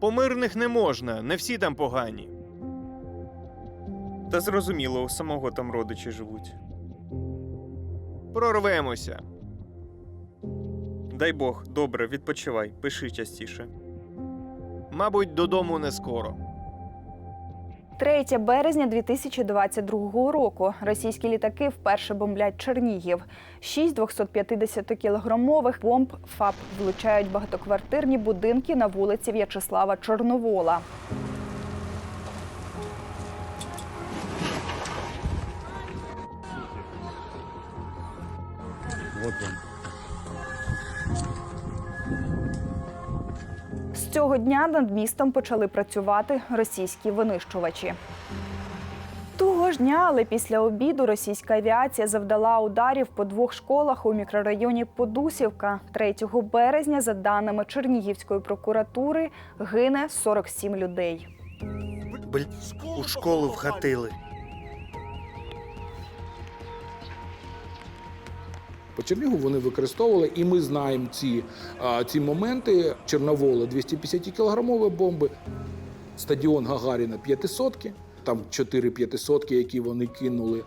По мирних не можна, не всі там погані. Та зрозуміло, у самого там родичі живуть. Прорвемося. Дай Бог, добре, відпочивай, пиши частіше. Мабуть, додому не скоро. 3 березня 2022 року російські літаки вперше бомблять Чернігів. Шість 250-кілограмових бомб ФАП влучають багатоквартирні будинки на вулиці В'ячеслава Чорновола. З цього дня над містом почали працювати російські винищувачі. Того ж дня, але після обіду російська авіація завдала ударів по двох школах у мікрорайоні Подусівка. 3 березня, за даними Чернігівської прокуратури, гине 47 людей. У школу вгатили. По Чернігу вони використовували, і ми знаємо ці, ці моменти. Чорновола 250 кілограмові бомби, стадіон Гагаріна 500 там 4 500 які вони кинули.